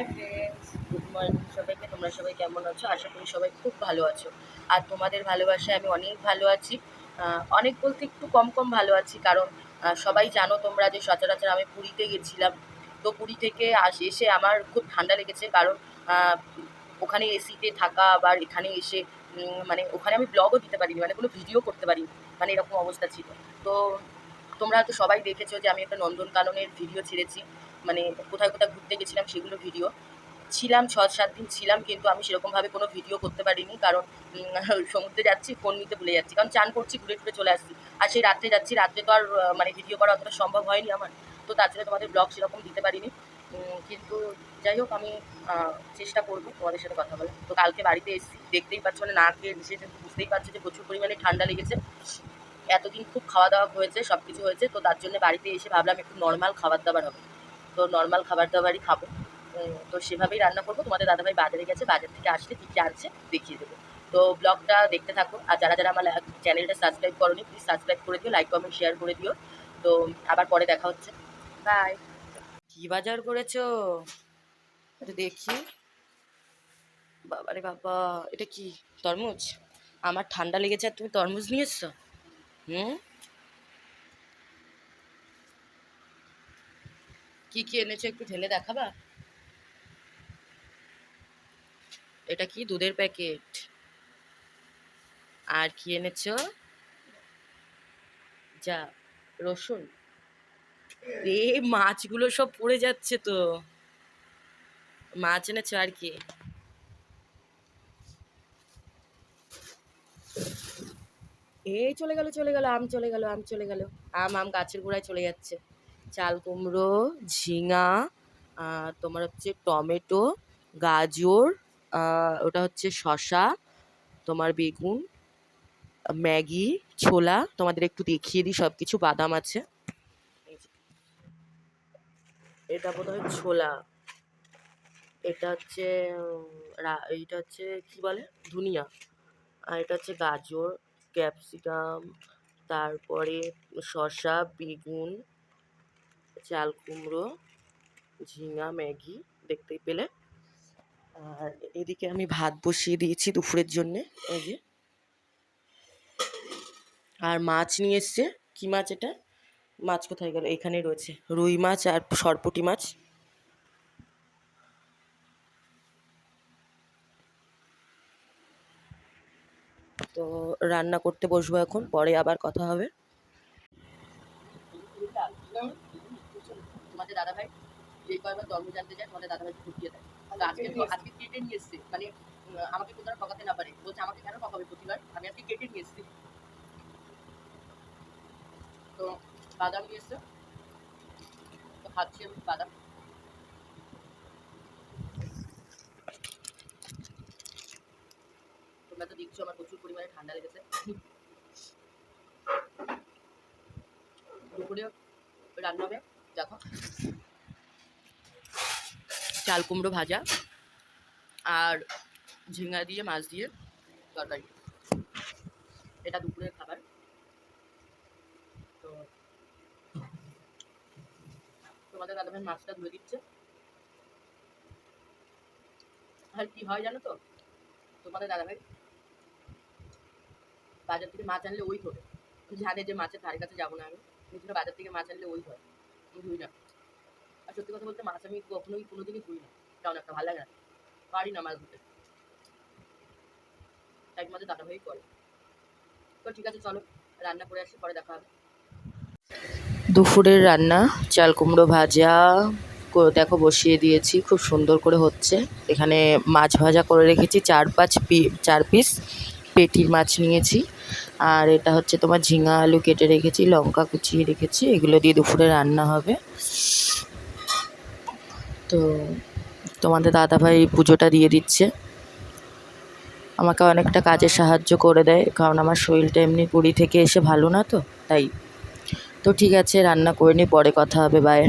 Hi friends good morning সবাইকে, তোমরা সবাই কেমন আছো? আশা করি সবাই খুব ভালো আছো। আর তোমাদের ভালোবাসায় আমি অনেক ভালো আছি। অনেক বলতে একটু কম কম ভালো আছি, কারণ সবাই জানো তোমরা যে সচরাচর আমি পুরীতে গেছিলাম। তো পুরী থেকে এসে আমার খুব ঠান্ডা লেগেছে, কারণ ওখানে এসিতে থাকা আবার এখানে এসে মানে ওখানে আমি ব্লগও দিতে পারিনি মানে কোনো ভিডিও করতে পারিনি মানে এরকম অবস্থা ছিল। তো তোমরা হয়তো সবাই দেখেছ যে আমি একটা নন্দনকাননের ভিডিও ছেড়েছি। মানে কোথায় কোথায় ঘুরতে গেছিলাম সেগুলো ভিডিও ছিলাম ছ সাত দিন ছিলাম, কিন্তু আমি সেরকমভাবে কোনো ভিডিও করতে পারিনি, কারণ সমুদ্রে যাচ্ছি ফোন নিতে ভুলে যাচ্ছি। কারণ চান করছি, ঘুরে ঘুরে চলে আসছি। আর সেই রাত্রে যাচ্ছি, রাত্রে তো আর মানে ভিডিও করা অতটা সম্ভব হয়নি আমার। তো তার জন্য তোমাদের ব্লগ সেরকম দিতে পারিনি। কিন্তু যাই হোক, আমি চেষ্টা করব তোমাদের সাথে কথা বলে তো কালকে বাড়িতে এসেছি, দেখতেই পাচ্ছ মানে না খেয়ে এসে বুঝতেই পারছ যে প্রচুর পরিমাণে ঠান্ডা লেগেছে। এতদিন খুব খাওয়া দাওয়া হয়েছে সব কিছু হয়েছে, তো তার জন্য বাড়িতে এসে ভাবলাম একটু নর্মাল খাবার দাবার হবে। তো নর্মাল খাবার দাবারই খাব তো সেভাবেই রান্না করব। তোমাদের দাদাভাই বাজারে গেছে, বাজার থেকে আসলে কী কী আনছে দেখিয়ে দেবো। তো ব্লগটা দেখতে থাকো, আর যারা যারা আমার চ্যানেলটা সাবস্ক্রাইব করোনি প্লিজ সাবস্ক্রাইব করে দিও লাইক কমেন্ট শেয়ার করে দিও। তো আবার পরে দেখা হচ্ছে। বাই কি বাজার করেছ? এটা দেখি। বাবারে বাবা, এটা কি তরমুজ? আমার ঠান্ডা লেগেছে, আর তুমি তরমুজ নিয়ে এসছো কি কি এনেছো একটু ঢেলে দেখাবা? এটা কি দুধের প্যাকেট? আর কি এনেছো? যা, রসুন। এ, মাছগুলো সব পড়ে যাচ্ছে তো। মাছ এনেছো আর কি? এই চলে গেল চলে গেল, আম চলে গেল, আম চলে গেল। আম আম গাছের গোড়ায় চলে যাচ্ছে। চাল, কুমড়ো, ঝিঙা তোমার হচ্ছে টমেটো, গাজর ওটা হচ্ছে শসা, তোমার বেগুন, ম্যাগি, ছোলা, তোমাদের একটু দেখিয়ে দিই সব কিছু বাদাম আছে। এটা বোধ হয় ছোলা। এটা হচ্ছে এইটা হচ্ছে কি বলে? ধুনিয়া। আর এটা হচ্ছে গাজর। ক্যাপসিকাম তারপরে শসা, বেগুন, চাল কুমড়ো, ঝিঙা, ম্যাগি দেখতেই পেলে। আর এদিকে আমি ভাত বসিয়ে দিয়েছি দুপুরের জন্যে, এই যে। আর মাছ নিয়ে এসছে। কি মাছ এটা? মাছ কোথায় গেল? এখানে রয়েছে। রুই মাছ আর সরপুটি মাছ। তো রান্না করতে বসবো এখন পরে আবার কথা হবে। তোমাদের দাদা ভাই যে তোমাদের দাদা ভাই দেয়। আজকে আজকে কেটে নিয়ে এসছে। মানে আমাকে কোথাও ঠকাতে না পারে। বলছে আমাকে কেন ঠকাবে প্রতিবার? আমি আজকে কেটে নিয়ে এসছি। তো বাদাম নিয়ে এসছে। তো খাচ্ছি আমি বাদাম তোমরা তো দেখছ, আমার প্রচুর পরিমাণে ঠান্ডা লেগেছে। দুপুরে রান্না হবে, দেখো। চাল কুমড়ো ভাজা আর ঝিঙ্গা দিয়ে, মাছ দিয়ে তরকারি। এটা দুপুরের খাবার। তোমাদের দাদাভাই মাছটা ধুয়ে দিচ্ছে। আর কি হয় জানো তো? তোমাদের দাদাভাই বাজার থেকে মাছ আনলে ওই ধরে। জানে যে মাছের ধারে কাছে যাব না আমি জন্য বাজার থেকে মাছ আনলে ওই ধরে। আমি ধুই না। আর সত্যি কথা বলতে মাছ আমি কখনোই কোনোদিনই ধুই না। তেমন একটা ভালো লাগে না। পারি না মাছ ধুতে। তাই তোমাদের দাদাভাই করে। তো ঠিক আছে, চলো, রান্না করে আসি, পরে দেখা হবে। দুপুরের রান্না, চাল কুমড়ো ভাজা দেখো বসিয়ে দিয়েছি, খুব সুন্দর করে হচ্ছে। এখানে মাছ ভাজা করে রেখেছি, চার পাঁচ পি চার পিস পেটির মাছ নিয়েছি। আর এটা হচ্ছে তোমার ঝিঙা আলু কেটে রেখেছি, লঙ্কা কুচিয়ে রেখেছি, এগুলো দিয়ে দুপুরে রান্না হবে। তো তোমাদের দাদাভাই পুজোটা দিয়ে দিচ্ছে। আমাকে অনেকটা কাজে সাহায্য করে দেয়, কারণ আমার শরীরটা এমনি পুরী থেকে এসে ভালো না তো, তাই। তো ঠিক আছে, রান্না করে নিই পরে কথা হবে বাই